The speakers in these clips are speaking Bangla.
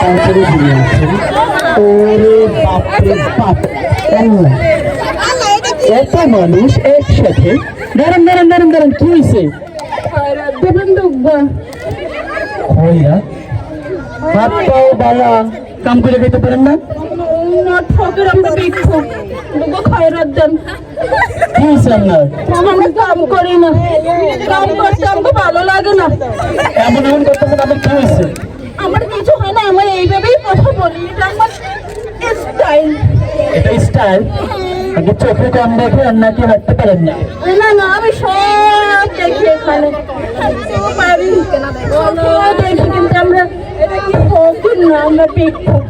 তারপরে দিয়ে আসছেন ওরে বাপরে বাপ এত মানুষ একসাথে দাঁড়ান দাঁড়ান দাঁড়ান দাঁড়ান কি হয়েছে হাত পাও কাম করে খেতে পারেন না? আমরা খয়রাত দেন। হয়েছে আপনার আমরা কাম করি না। কাম করতে আমাকে ভালো লাগে না। এমন এমন করতেছেন আপনার কি হয়েছে আমার কিছু হয় না আমার এইভাবেই কথা বলি। এটা আমার স্টাইল এটা স্টাইল আপনি চোখে কম দেখে আর নাকি হাঁটতে পারেন না। না না আমি সব দেখি এখানে। দেখি কিন্তু আমরা ফকির না আমরা ভিক্ষুক।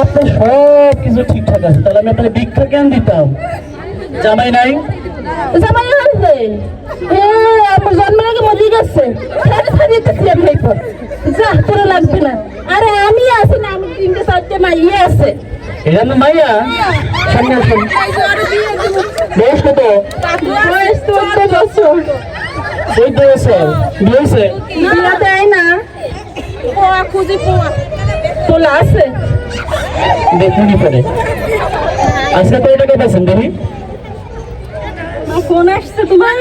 আপনার সব কিছু ঠিকঠাক আছে তাহলে আমি আপনাকে ভিক্ষা কেন দিতাম? জামাই নাই? জামাই আসবে এ আমার জন্মের আগে মরে গেছে। ফেরে ফেরে দিতেছি আমি এরপর। যা তোরা লাগবে না। আরে আমি আছি না আমি তিনটে চারটে মাইয়ে আছে। এটা না মাইয়া। সামনে আসুন। বয়স কত? বয়স চোদ্দ বছর। চোদ্দ বছর। বিয়ে হয়েছে? বিয়া দেয় না। পোয়া খুঁজি পোয়া। তোলা আছে। দেখুন পরে আজকে কয় টাকা পেয়েছেন দেখি ফোন আসছে তোমার?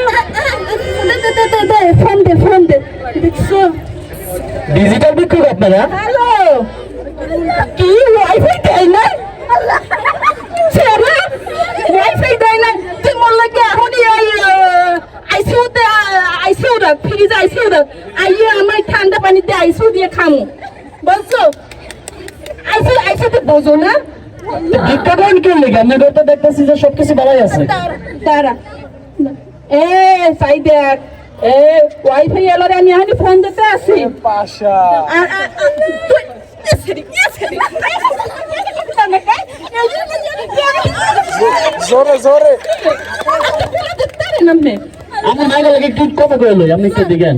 ফোন দে ফোন দে। দেখছ? ডিজিটাল বিক্ষোভ আপনারা? হ্যালো। কি? ওয়াইফাই দেয় না ছেড়ে। ওয়াইফাই দেয় না তুই মোর লাগে এখনই আইসিউতে আইসিউ রাখ ফ্রিজ আইসিউ রাখ। আইয়ে আমার ঠান্ডা পানিতে আইসিউ দিয়ে খামু। বলছো? আইসিউ আইসিউতে বোঝো না। ভিক্ষা কেন লেগে আপনার ঘরটা দেখতেছি যে সবকিছু বাড়াই আছে। দাঁড়া। এ সাই দেখ এ ওয়াইফাই এলো আমি এখনই ফোন দিতে আসি। পাশা। জোরে জোরে। নামে। আমার মায়ের লাগে একটু কথা কইলো আপনি একটু দিকেন।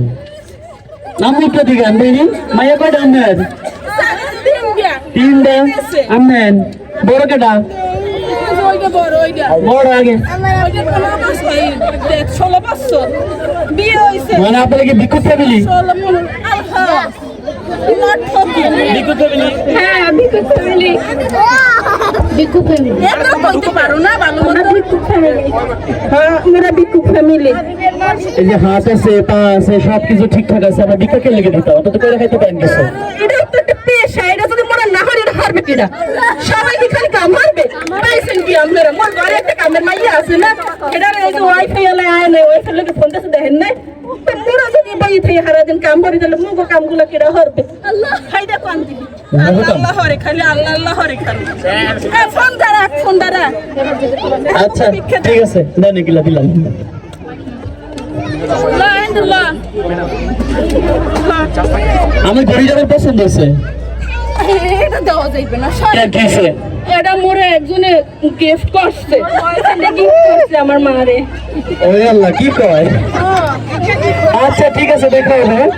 আপনি একটু দিকেন দেখি। মাইয়া কয়টা আপনার তিনটা। আমেন বড় কেটা? ওইটা বড় ওইটা। আগে ওইটা ষোলো বিয়ে হয়েছে। মানে আপনার কি বিক্ষুব ফ্যামিলি? ষোলো মনে হ্যাঁ হ্যাঁ সবকিছু ঠিকঠাক আছে আমরা কে লেগে দিতাম অত করে খাইতে পারেন কিছু। এটা তো একটা পেশা এটা যদি মোরা না হলে এটা হারবে কিনা সবাই কি খালি কাম হারবে পাইছেন কি আমরা মোর ঘরে একটা কামের মাইয়া আছে না এটা এই যে ওয়াইফাই এলে আয় না ওয়াইফাই লোকে ফোন দিতে দেখেন না তো মোরা যদি বাই থেকে হারা দিন কাম করে দিলে মুগো কামগুলো কিরা হরবে আল্লাহ হাইদা কোন দিবি আল্লাহ আল্লাহ হরে খালি আল্লাহ আল্লাহ হরে খালি এ, ফোন দাঁড়া ফোন দাঁড়া আচ্ছা ঠিক আছে দেন এগুলা দিলাম আমার ঘড়ি পছন্দ হয়েছে। এটা দেওয়া যাইবে না সরি। কেন কি হয়েছে? এটা মোরে একজনে গিফট করছে গিফট করছে আমার মারে আল্লাহ কি কয় আচ্ছা ঠিক আছে দেখা হ্যাঁ?